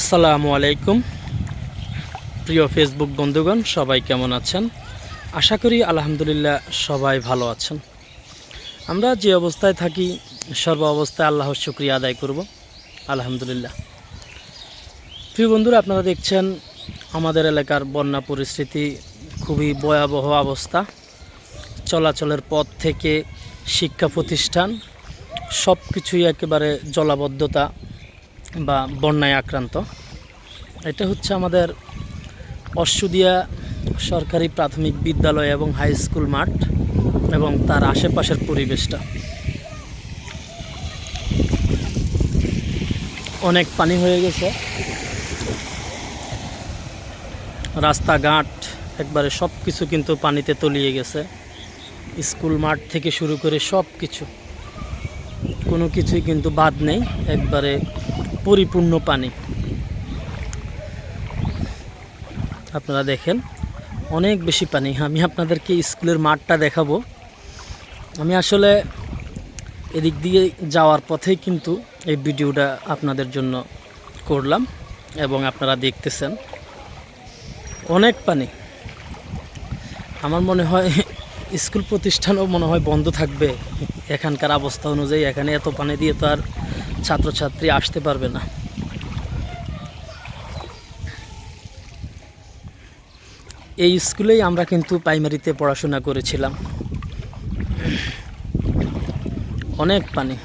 আসসালামু আলাইকুম। প্রিয় ফেসবুক বন্ধুগণ, সবাই কেমন আছেন? আশা করি আলহামদুলিল্লাহ সবাই ভালো আছেন। আমরা যে অবস্থায় থাকি, সর্ব অবস্থায় আল্লাহর শুক্রিয়া আদায় করব, আলহামদুলিল্লাহ। প্রিয় বন্ধুরা, আপনারা দেখছেন, আমাদের এলাকার বন্যা পরিস্থিতি খুবই ভয়াবহ অবস্থা। চলাচলের পথ থেকে শিক্ষা প্রতিষ্ঠান সব কিছুই একেবারে জলাবদ্ধতা বা বন্যায় আক্রান্ত। এটা হচ্ছে আমাদের অশ্বদিয়া সরকারি প্রাথমিক বিদ্যালয় এবং হাই স্কুল মাঠ এবং তার আশেপাশের পরিবেশটা। অনেক পানি হয়ে গেছে। রাস্তাঘাট একবারে সব কিছু কিন্তু পানিতে তলিয়ে গেছে। স্কুল মাঠ থেকে শুরু করে সব কিছু কোনো কিছুই কিন্তু বাদ নেই, একবারে পরিপূর্ণ পানি। আপনারা দেখেন, অনেক বেশি পানি। আমি আপনাদেরকে স্কুলের মাঠটা দেখাবো। আমি আসলে এদিক দিয়ে যাওয়ার পথেই কিন্তু এই ভিডিওটা আপনাদের জন্য করলাম এবং আপনারা দেখতেছেন। অনেক পানি। আমার মনে হয় স্কুল প্রতিষ্ঠানও মনে হয় বন্ধ থাকবে। এখানকার অবস্থা অনুযায়ী এখানে এত পানি দিয়ে তো আর ছাত্রছাত্রী আসতে পারবে না। এই স্কুলেই আমরা কিন্তু প্রাইমারিতে পড়াশোনা করেছিলাম। অনেক পানি।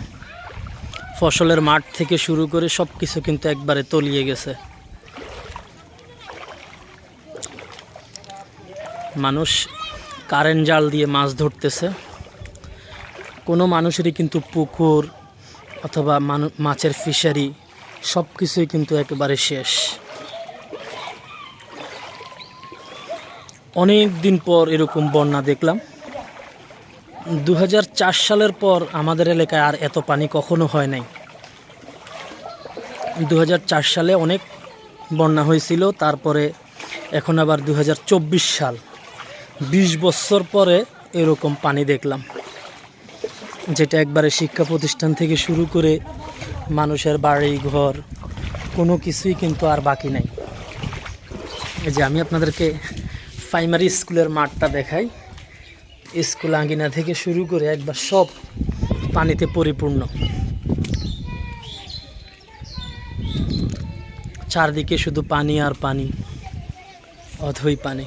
ফসলের মাঠ থেকে শুরু করে সব কিছু কিন্তু একবারে তলিয়ে গেছে। মানুষ কারেন্ট জাল দিয়ে মাছ ধরতেছে। কোনো মানুষেরই কিন্তু পুকুর অথবা মাছের ফিশারি সব কিছুই কিন্তু একেবারে শেষ। অনেক দিন পর এরকম বন্যা দেখলাম। দু হাজার চার সালের পর আমাদের এলাকায় আর এত পানি কখনো হয় নাই। দু হাজার চার সালে অনেক বন্যা হয়েছিল, তারপরে এখন আবার দু হাজার চব্বিশ সাল। বিশ বছর পরে এরকম পানি দেখলাম, যেটা একবারে শিক্ষা প্রতিষ্ঠান থেকে শুরু করে মানুষের বাড়ি, ঘর, কোনো কিছুই কিন্তু আর বাকি নাই। এই যে আমি আপনাদেরকে প্রাইমারি স্কুলের মাঠটা দেখাই। স্কুল আঙ্গিনা থেকে শুরু করে একবার সব পানিতে পরিপূর্ণ। চারদিকে শুধু পানি আর পানি অথই পানি।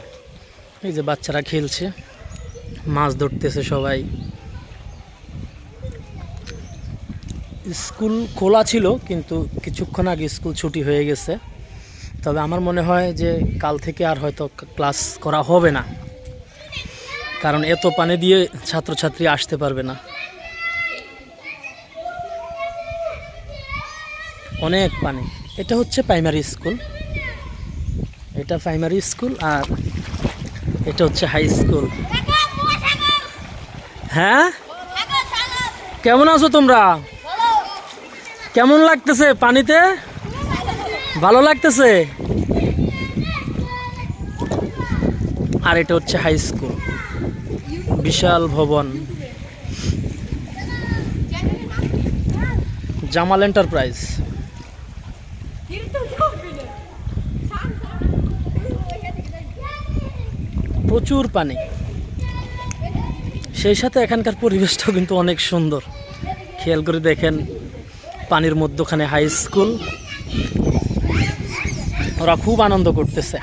এই যে বাচ্চারা খেলছে, মাছ ধরতেছে সবাই। স্কুল খোলা ছিল, কিন্তু কিছুক্ষণ আগে স্কুল ছুটি হয়ে গেছে। তবে আমার মনে হয় যে কাল থেকে আর হয়তো ক্লাস করা হবে না। কারণ এত পানি দিয়ে ছাত্রছাত্রী আসতে পারবে না। অনেক পানি। এটা হচ্ছে প্রাইমারি স্কুল এটা প্রাইমারি স্কুল আর এটা হচ্ছে হাই স্কুল হ্যাঁ? কেমন আছো তোমরা? কেমন লাগতেছে পানিতে? ভালো লাগতেছে? আর এটা হচ্ছে হাই স্কুল বিশাল ভবন. জামাল এন্টারপ্রাইজ প্রচুর পানি। সেই সাথে এখানকার পরিবেশটাও কিন্তু অনেক সুন্দর। খেয়াল করে দেখেন, পানির মধ্যখানে হাই স্কুল ওরা খুব আনন্দ করতেছে।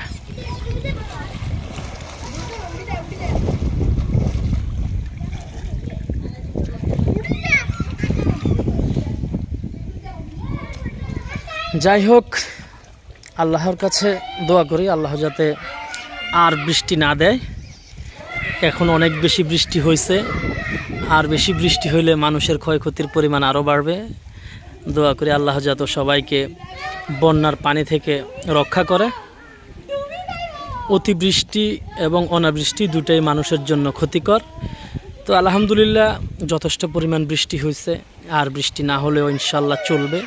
যাই হোক, আল্লাহর কাছে দোয়া করি, আল্লাহ যাতে আর বৃষ্টি না দেয়। এখন অনেক বেশি বৃষ্টি হয়েছে আর বেশি বৃষ্টি হইলে মানুষের ক্ষয়ক্ষতির পরিমাণ আরও বাড়বে। দোয়া করে আল্লাহ যাত সবাইকে বন্যার পানি থেকে রক্ষা করে। অতিবৃষ্টি এবং অনাবৃষ্টি দুটাই মানুষের জন্য ক্ষতিকর। তো আলহামদুলিল্লাহ যথেষ্ট পরিমাণ বৃষ্টি হয়েছে আর বৃষ্টি না হলেও ইনশাল্লাহ চলবে।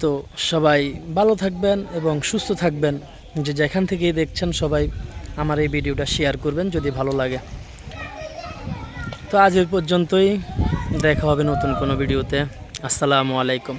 তো সবাই ভালো থাকবেন এবং সুস্থ থাকবেন। যে যেখান থেকেই দেখছেন সবাই আমার এই ভিডিওটা শেয়ার করবেন যদি ভালো লাগে। তো আজ পর্যন্তই। দেখা হবে নতুন কোনো ভিডিওতে। আসসালামু আলাইকুম।